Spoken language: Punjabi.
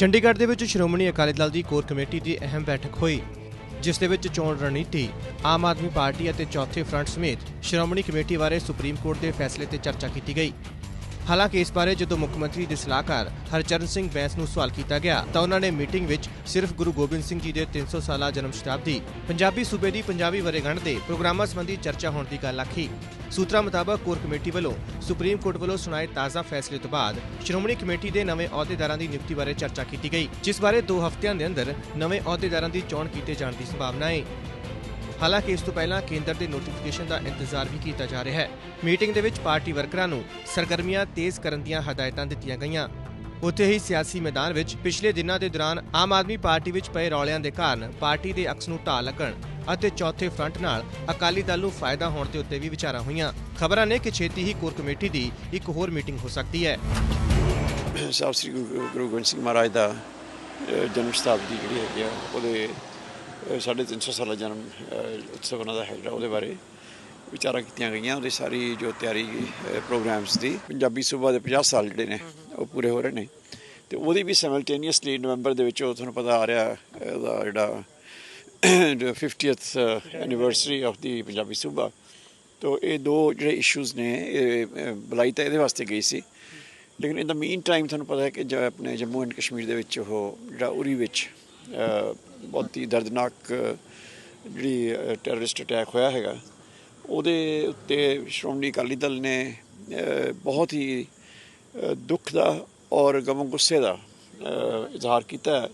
ਚੰਡੀਗੜ੍ਹ ਦੇ ਵਿੱਚ ਸ਼੍ਰੋਮਣੀ ਅਕਾਲੀ ਦਲ ਦੀ ਕੋਰ ਕਮੇਟੀ ਦੀ ਅਹਿਮ ਬੈਠਕ ਹੋਈ, ਜਿਸ ਦੇ ਵਿੱਚ ਚੋਣ ਰਣਨੀਤੀ, ਆਮ ਆਦਮੀ ਪਾਰਟੀ ਅਤੇ ਚੌਥੇ ਫਰੰਟ ਸਮੇਤ ਸ਼੍ਰੋਮਣੀ ਕਮੇਟੀ ਬਾਰੇ ਸੁਪਰੀਮ ਕੋਰਟ ਦੇ ਫੈਸਲੇ ਤੇ ਚਰਚਾ ਕੀਤੀ ਗਈ। ਹਾਲਾਂਕਿ ਇਸ ਬਾਰੇ ਜਦੋਂ ਮੁੱਖ ਮੰਤਰੀ ਦੇ ਸਲਾਹਕਾਰ ਹਰਚਰਨ ਸਿੰਘ ਬੈਂਸ ਨੂੰ ਸਵਾਲ ਕੀਤਾ ਗਿਆ, ਤਾਂ ਉਹਨਾਂ ਨੇ ਮੀਟਿੰਗ ਵਿੱਚ ਸਿਰਫ ਗੁਰੂ ਗੋਬਿੰਦ ਸਿੰਘ ਜੀ ਦੇ 300 ਸਾਲਾ ਜਨਮ ਸ਼ਤਾਬਦੀ, ਪੰਜਾਬੀ ਸੂਬੇ ਦੀ ਪੰਜਾਬੀ ਵਰੇਗੰਢ ਦੇ ਪ੍ਰੋਗਰਾਮਾਂ ਸੰਬੰਧੀ ਚਰਚਾ ਹੋਣ ਦੀ ਗੱਲ ਆਖੀ। ਸੂਤਰਾਂ ਮੁਤਾਬਕ ਕੋਰ ਕਮੇਟੀ ਵੱਲੋਂ ਸੁਪਰੀਮ ਕੋਰਟ ਵੱਲੋਂ ਸੁਣਾਏ ਤਾਜ਼ਾ ਫੈਸਲੇ ਤੋਂ ਬਾਅਦ ਸ਼੍ਰੋਮਣੀ ਕਮੇਟੀ ਦੇ ਨਵੇਂ ਅਹੁਦੇਦਾਰਾਂ ਦੀ ਨਿਯੁਕਤੀ ਬਾਰੇ ਚਰਚਾ ਕੀਤੀ ਗਈ, ਜਿਸ ਬਾਰੇ 2 ਹਫ਼ਤਿਆਂ ਦੇ ਅੰਦਰ ਨਵੇਂ ਅਹੁਦੇਦਾਰਾਂ ਦੀ ਚੋਣ ਕੀਤੇ ਜਾਣ ਦੀ ਸੰਭਾਵਨਾ ਹੈ। ਹਾਲਾਂਕਿ ਇਸ ਤੋਂ ਪਹਿਲਾਂ ਕੇਂਦਰ ਦੇ ਨੋਟੀਫਿਕੇਸ਼ਨ ਦਾ ਇੰਤਜ਼ਾਰ ਵੀ ਕੀਤਾ ਜਾ ਰਿਹਾ ਹੈ। ਮੀਟਿੰਗ ਦੇ ਵਿੱਚ ਪਾਰਟੀ ਵਰਕਰਾਂ ਨੂੰ ਸਰਗਰਮੀਆਂ ਤੇਜ਼ ਕਰਨ ਦੀਆਂ ਹਦਾਇਤਾਂ ਦਿੱਤੀਆਂ ਗਈਆਂ। ਉੱਥੇ ਹੀ ਸਿਆਸੀ ਮੈਦਾਨ ਵਿੱਚ ਪਿਛਲੇ ਦਿਨਾਂ ਦੇ ਦੌਰਾਨ ਆਮ ਆਦਮੀ ਪਾਰਟੀ ਵਿੱਚ ਪਏ ਰੌਲਿਆਂ ਦੇ ਕਾਰਨ ਪਾਰਟੀ ਦੇ ਅਕਸ ਨੂੰ ਢਾਹ ਲੱਗਣ ਅਤੇ ਚੌਥੇ ਫਰੰਟ ਨਾਲ ਅਕਾਲੀ ਦਲ ਨੂੰ ਫਾਇਦਾ ਹੋਣ ਦੇ ਉੱਤੇ ਵੀ ਵਿਚਾਰਾਂ ਹੋਈਆਂ। ਖਬਰਾਂ ਨੇ ਕਿ ਛੇਤੀ ਹੀ ਕੋਰ ਕਮੇਟੀ ਦੀ ਇੱਕ ਹੋਰ ਮੀਟਿੰਗ ਹੋ ਸਕਦੀ ਹੈ। ਸਾਹਿਬ ਸ੍ਰੀ ਗੁਰੂ ਗੋਬਿੰਦ ਸਿੰਘ ਮਹਾਰਾਜ ਦਾ ਜਨਮ ਸ਼ਤਾਬਦੀ ਜਿਹੜੀ ਹੈਗੀ ਆ ਉਹਦੇ ਅ, ਸਾਢੇ ਤਿੰਨ ਸੌ ਸਾਲਾ ਜਨਮ ਉਤਸਵ ਉਹਨਾਂ ਦਾ ਹੈਗਾ ਉਹਦੇ ਬਾਰੇ। ਵਿਚਾਰਾਂ ਕੀਤੀਆਂ ਗਈਆਂ ਉਹਦੀ ਸਾਰੀ ਜੋ ਤਿਆਰੀ ਪ੍ਰੋਗਰਾਮਸ ਦੀ ਪੰਜਾਬੀ ਸੂਬਾ ਦੇ 50 ਸਾਲ ਜਿਹੜੇ ਨੇ ਉਹ ਪੂਰੇ ਹੋ ਰਹੇ ਨੇ। ਤੇ ਉਹਦੀ ਵੀ ਸਾਈਮਲਟੇਨੀਅਸਲੀ ਨਵੰਬਰ ਦੇ ਵਿੱਚ ਉਹ ਤੁਹਾਨੂੰ ਪਤਾ ਆ ਰਿਹਾ ਉਹਦਾ ਜਿਹੜਾ 50th ਐਨੀਵਰਸਰੀ ਆਫ ਦੀ ਪੰਜਾਬੀ ਸੂਬਾ। ਤੋ ਇਹ ਦੋ ਜਿਹੜੇ ਇਸ਼ੂਜ਼ ਨੇ ਇਹ ਬੁਲਾਈ ਤਾਂ ਇਹਦੇ ਵਾਸਤੇ ਗਈ ਸੀ। ਲੇਕਿਨ ਇਨ ਦਾ ਮੀਨ ਟਾਈਮ ਤੁਹਾਨੂੰ ਪਤਾ ਹੈ ਕਿ ਜ ਆਪਣੇ ਜੰਮੂ ਐਂਡ ਕਸ਼ਮੀਰ ਦੇ ਵਿੱਚ ਉਹ ਜਿਹੜਾ ਉਰੀ ਵਿੱਚ ਅ, ਬਹੁਤ ਹੀ ਦਰਦਨਾਕ ਜਿਹੜੀ ਟੈਰਰਿਸਟ ਅਟੈਕ ਹੋਇਆ ਹੈਗਾ। ਉਹਦੇ ਉੱਤੇ ਸ਼੍ਰੋਮਣੀ ਅਕਾਲੀ ਦਲ ਨੇ ਬਹੁਤ ਹੀ ਦੁੱਖ ਦਾ ਔਰ ਗਮ ਗੁੱਸੇ ਦਾ ਇਜ਼ਹਾਰ ਕੀਤਾ